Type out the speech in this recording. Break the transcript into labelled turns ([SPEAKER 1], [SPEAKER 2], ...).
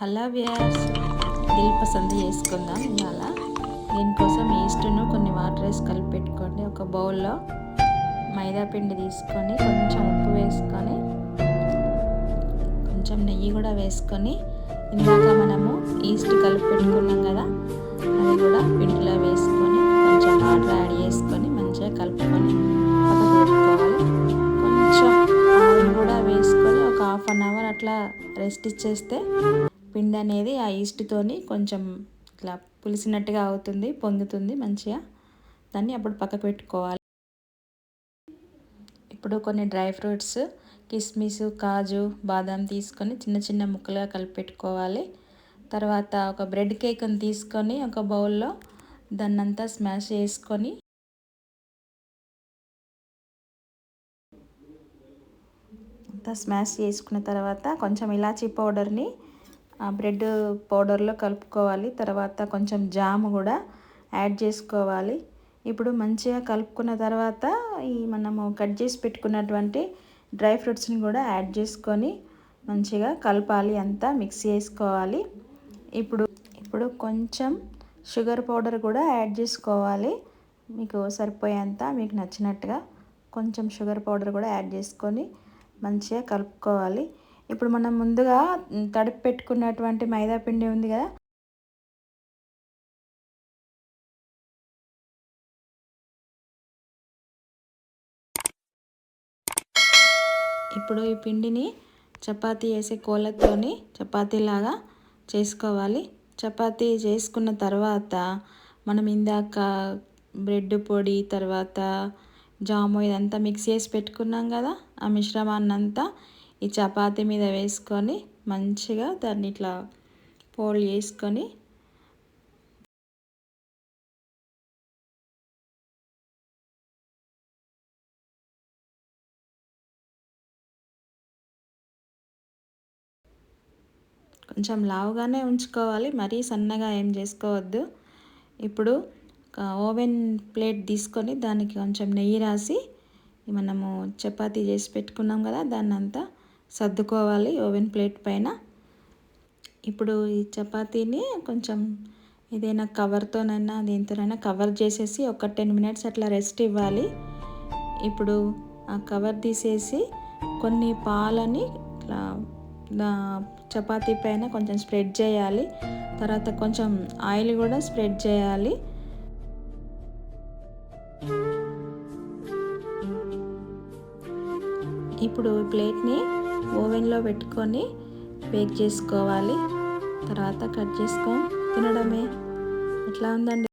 [SPEAKER 1] Hello Vyas Dil పసంది చేసుకుందాం ఇవాళ. దీనికోసం ఈస్ట్ను కొన్ని వాటర్ వేసి కలిపి పెట్టుకోండి. ఒక బౌల్లో మైదా పిండి తీసుకొని కొంచెం ఉప్పు వేసుకొని కొంచెం నెయ్యి కూడా వేసుకొని ఇందాక మనము ఈస్ట్ కలిపి పెట్టుకున్నాం కదా అది కూడా పిండిలో వేసుకొని కొంచెం వాటర్ యాడ్ చేసుకొని మంచిగా కలుపుకొని పక్కకు పెట్టుకోవాలి. కొంచెం ఆయిల్ కూడా వేసుకొని ఒక హాఫ్ అన్ అవర్ అట్లా రెస్ట్ ఇచ్చేస్తే పిండి అనేది ఆ ఈస్ట్తోని కొంచెం ఇట్లా పులిసినట్టుగా అవుతుంది పొంగుతుంది మంచిగా. దాన్ని అప్పుడు పక్కకు పెట్టుకోవాలి. ఇప్పుడు కొన్ని డ్రై ఫ్రూట్స్ కిస్మిస్ కాజు బాదం తీసుకొని చిన్న చిన్న ముక్కలుగా కలిపి పెట్టుకోవాలి. తర్వాత ఒక బ్రెడ్ కేక్ని తీసుకొని ఒక బౌల్లో దాన్నంతా స్మాష్ చేసుకొని అంతా స్మాష్ చేసుకున్న తర్వాత కొంచెం ఇలాచీ పౌడర్ని బ్రెడ్ పౌడర్లో కలుపుకోవాలి. తర్వాత కొంచెం జామ్ కూడా యాడ్ చేసుకోవాలి. ఇప్పుడు మంచిగా కలుపుకున్న తర్వాత ఈ మనము కట్ చేసి పెట్టుకున్నటువంటి డ్రై ఫ్రూట్స్ని కూడా యాడ్ చేసుకొని మంచిగా కలపాలి. అంతా మిక్స్ చేసుకోవాలి. ఇప్పుడు ఇప్పుడు కొంచెం షుగర్ పౌడర్ కూడా యాడ్ చేసుకోవాలి. మీకు సరిపోయేంత మీకు నచ్చినట్టుగా కొంచెం షుగర్ పౌడర్ కూడా యాడ్ చేసుకొని మంచిగా కలుపుకోవాలి. ఇప్పుడు మనం ముందుగా తడిపి పెట్టుకున్నటువంటి మైదా పిండి ఉంది కదా. ఇప్పుడు ఈ పిండిని చపాతీ వేసే కోళ్ళతోని చపాతీలాగా చేసుకోవాలి. చపాతీ చేసుకున్న తర్వాత మనం ఇందాక బ్రెడ్ పొడి తర్వాత జాము ఇదంతా మిక్స్ చేసి పెట్టుకున్నాం కదా. ఆ మిశ్రమాన్ని అంతా ఈ చపాతీ మీద వేసుకొని మంచిగా దాన్ని ఇట్లా ఫోల్డ్ చేసుకొని కొంచెం లావుగానే ఉంచుకోవాలి. మరీ సన్నగా ఏం చేసుకోవద్దు. ఇప్పుడు ఓవెన్ ప్లేట్ తీసుకొని దానికి కొంచెం నెయ్యి రాసి మనము చపాతీ చేసి పెట్టుకున్నాం కదా దాన్ని అంతా సర్దుకోవాలి ఓవెన్ ప్లేట్ పైన. ఇప్పుడు ఈ చపాతీని కొంచెం ఏదైనా కవర్తోనైనా దీంతోనైనా కవర్ చేసేసి ఒక టెన్ మినిట్స్ అట్లా రెస్ట్ ఇవ్వాలి. ఇప్పుడు ఆ కవర్ తీసేసి కొన్ని పాలని ఇట్లా చపాతీ పైన కొంచెం స్ప్రెడ్ చేయాలి. తర్వాత కొంచెం ఆయిల్ కూడా స్ప్రెడ్ చేయాలి. ఇప్పుడు ప్లేట్ని ఓవెన్లో పెట్టుకొని బేక్ చేసుకోవాలి. తర్వాత కట్ చేసుకొని తినడమే. ఎట్లా ఉందండి?